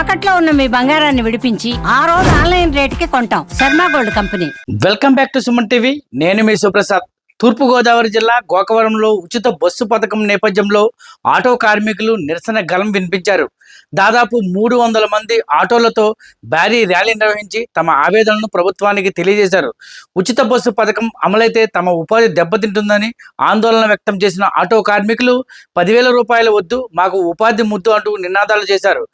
తాకట్లో ఉన్న మీ బంగారాన్ని విడిపించి ఆ రోజు ఆన్లైన్ రేటుకి కొంటాం. Sharma gold company. Welcome back to Suman TV. నేను మీ సుప్రసాద్. తూర్పుగోదావరి జిల్లా గోకవరంలో ఉచిత బస్సు పథకం నేపథ్యంలో ఆటో కార్మికులు నిరసన గలం వినిపించారు. దాదాపు మూడు వందల మంది ఆటోలతో భారీ ర్యాలీ నిర్వహించి తమ ఆవేదనను ప్రభుత్వానికి తెలియజేశారు. ఉచిత బస్సు పథకం అమలైతే తమ ఉపాధి దెబ్బతింటుందని ఆందోళన వ్యక్తం చేసిన ఆటో కార్మికులు పదివేల రూపాయల వద్దు మాకు ఉపాధి ముద్దు అంటూ నినాదాలు చేశారు.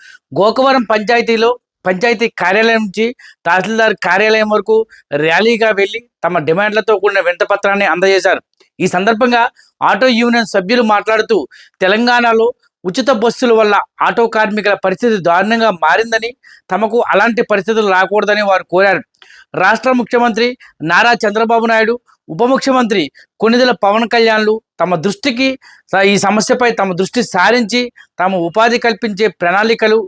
గోకవరం పంచాయతీలో పంచాయతీ కార్యాలయం నుంచి తహసీల్దార్ కార్యాలయం వరకు ర్యాలీగా వెళ్ళి తమ డిమాండ్లతో కూడిన వింతపత్రాన్ని అందజేశారు. ఈ సందర్భంగా ఆటో యూనియన్ సభ్యులు మాట్లాడుతూ తెలంగాణలో ఉచిత బస్సుల వల్ల ఆటో కార్మికుల పరిస్థితి దారుణంగా మారిందని తమకు అలాంటి పరిస్థితులు రాకూడదని వారు కోరారు. రాష్ట్ర ముఖ్యమంత్రి నారా చంద్రబాబు నాయుడు ఉప ముఖ్యమంత్రి కొనిదెల పవన్ కళ్యాణ్లు తమ దృష్టికి ఈ సమస్యపై తమ దృష్టి సారించి తమ ఉపాధి కల్పించే ప్రణాళికలు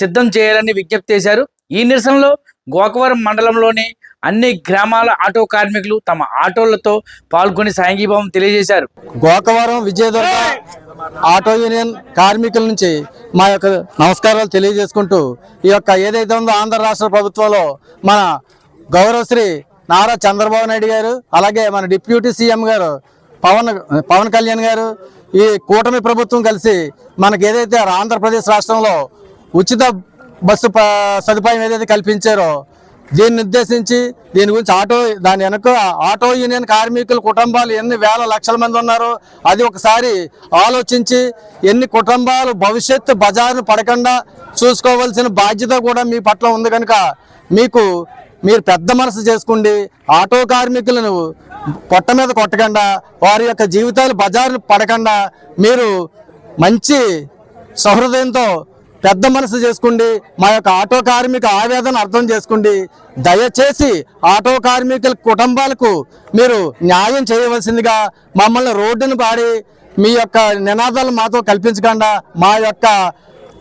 సిద్ధం చేయాలని విజ్ఞప్తి చేశారు. ఈ నిరసనలో గోకవరం మండలంలోని అన్ని గ్రామాల ఆటో కార్మికులు తమ ఆటోలతో పాల్గొని సాంఘీభావం తెలియజేశారు. గోకవరం విజయదుర్గ ఆటో యూనియన్ కార్మికుల నుంచి మా యొక్క నమస్కారాలు తెలియజేసుకుంటూ ఈ యొక్క ఏదైతే ఉందో ఆంధ్ర రాష్ట్ర ప్రభుత్వంలో మన గౌరవశ్రీ నారా చంద్రబాబు నాయుడు గారు అలాగే మన డిప్యూటీ సీఎం గారు పవన్ పవన్ కళ్యాణ్ గారు ఈ కూటమి ప్రభుత్వం కలిసి మనకి ఏదైతే ఆంధ్రప్రదేశ్ రాష్ట్రంలో ఉచిత బస్సు ప- సదుపాయం ఏదైతే కల్పించారో దీన్ని ఉద్దేశించి దీని గురించి ఆటో దాని వెనక ఆటో యూనియన్ కార్మికుల కుటుంబాలు ఎన్ని వేల లక్షల మంది ఉన్నారో అది ఒకసారి ఆలోచించి ఎన్ని కుటుంబాలు భవిష్యత్తు బజారును పడకుండా చూసుకోవాల్సిన బాధ్యత కూడా మీ పట్ల ఉంది కనుక మీకు మీరు పెద్ద మనసు చేసుకోండి ఆటో కార్మికులను పొట్ట మీద కొట్టకుండా వారి యొక్క జీవితాలు బజారును పడకుండా మీరు మంచి సహృదయంతో పెద్ద మనసు చేసుకోండి మా యొక్క ఆటో కార్మిక ఆవేదన అర్థం చేసుకోండి దయచేసి ఆటో కార్మికుల కుటుంబాలకు మీరు న్యాయం చేయవలసిందిగా మమ్మల్ని రోడ్డును పాడి మీ యొక్క నినాదాలు మాతో కల్పించకుండా మా యొక్క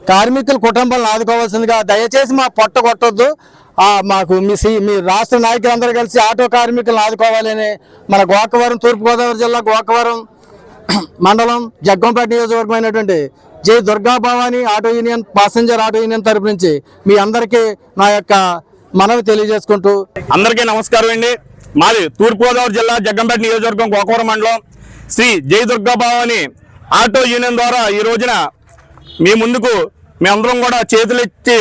కార్మికుల కుటుంబాలను ఆదుకోవాల్సిందిగా దయచేసి మా పొట్ట కొట్టొద్దు. మాకు మీ సి- మీ రాష్ట్ర నాయకులందరూ కలిసి ఆటో కార్మికులను ఆదుకోవాలని మన గోకవరం తూర్పుగోదావరి జిల్లా గోకవరం మండలం జగ్గంపేట నియోజకవర్గం అయినటువంటి Jai Durga Bhavani auto union passenger auto union తరపు నుంచి మీ అందరికీ నా యొక్క మనవి తెలియజేసుకుంటూ అందరికీ నమస్కారం అండి. మాది తూర్పుగోదావరి జిల్లా జగ్గంపేట నియోజకవర్గం గోకవరం మండలం. శ్రీ జై దుర్గా భవాని ఆటో యూనియన్ ద్వారా ఈ రోజున మీ ముందుకు మేమందరం కూడా చేతులెత్తి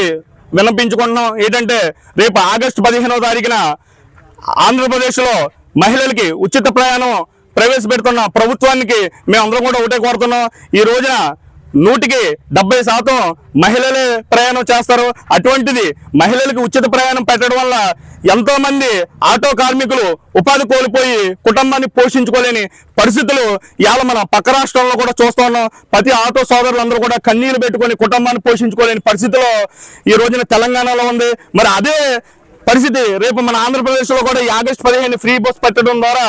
విన్నపించుకుంటున్నాం. ఏంటంటే రేపు ఆగస్టు పదిహేనవ తారీఖున ఆంధ్రప్రదేశ్లో మహిళలకి ఉచిత ప్రయాణం ప్రవేశపెడుతున్న ప్రభుత్వానికి మేమందరం కూడా ఒకటే కోరుతున్నాం. ఈ రోజున నూటికి డెబ్బై శాతం మహిళలే ప్రయాణం చేస్తారు. అటువంటిది మహిళలకు ఉచిత ప్రయాణం పెట్టడం వల్ల ఎంతో మంది ఆటో కార్మికులు ఉపాధి కోల్పోయి కుటుంబాన్ని పోషించుకోలేని పరిస్థితులు ఇవాళ మన పక్క రాష్ట్రంలో కూడా చూస్తా ఉన్నాం. ప్రతి ఆటో సోదరులందరూ కూడా కన్నీళ్ళు పెట్టుకొని కుటుంబాన్ని పోషించుకోలేని పరిస్థితిలో ఈ రోజున తెలంగాణలో ఉంది. మరి అదే పరిస్థితి. రేపు మన ఆంధ్రప్రదేశ్లో కూడా ఈ ఆగస్ట్ పదిహేను ఫ్రీ బస్ పెట్టడం ద్వారా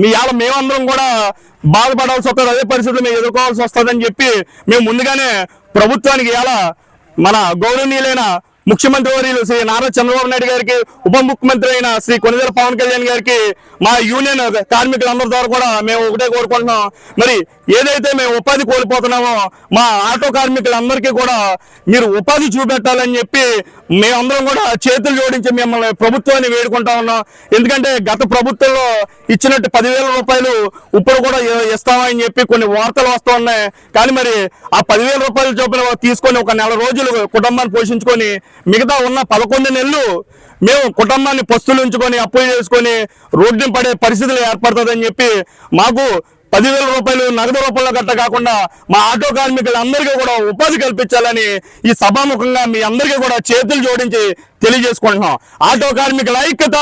మీ ఇవాళ మేమందరం కూడా బాధపడాల్సి వస్తుంది. అదే పరిస్థితులు మేము ఎదుర్కోవాల్సి వస్తుందని చెప్పి మేము ముందుగానే ప్రభుత్వానికి ఇవాళ మన గౌరవనీయులైన ముఖ్యమంత్రి వర్యులు శ్రీ నారా చంద్రబాబు నాయుడు గారికి ఉప ముఖ్యమంత్రి అయిన శ్రీ కొనిదేల పవన్ కళ్యాణ్ గారికి మా యూనియన్ కార్మికులందరి ద్వారా కూడా మేము ఒకటే కోరుకుంటున్నాం. మరి ఏదైతే మేము ఉపాధి కోల్పోతున్నామో మా ఆటో కార్మికులందరికీ కూడా మీరు ఉపాధి చూపెట్టాలని చెప్పి మేమందరం కూడా చేతులు జోడించి మిమ్మల్ని ప్రభుత్వాన్ని వేడుకుంటా ఉన్నాం. ఎందుకంటే గత ప్రభుత్వంలో ఇచ్చినట్టు పదివేల రూపాయలు ఇప్పుడు కూడా ఇస్తామని చెప్పి కొన్ని వార్తలు వస్తూ ఉన్నాయి. కానీ మరి ఆ పదివేల రూపాయల చొప్పున తీసుకొని ఒక నెల రోజులు కుటుంబాన్ని పోషించుకొని మిగతా ఉన్న పదకొండు నెలలు మేము కుటుంబాన్ని పస్తులు ఉంచుకొని అప్పులు చేసుకొని రోడ్డుని పడే పరిస్థితులు ఏర్పడుతుందని చెప్పి మాకు పదివేల రూపాయలు నగదు రూపంలో గట్ట కాకుండా మా ఆటో కార్మికులందరికీ కూడా ఉపాధి కల్పించాలని ఈ సభాముఖంగా మీ అందరికీ కూడా చేతులు జోడించి తెలియజేసుకుంటున్నాం. ఆటో కార్మికుల ఐక్యత!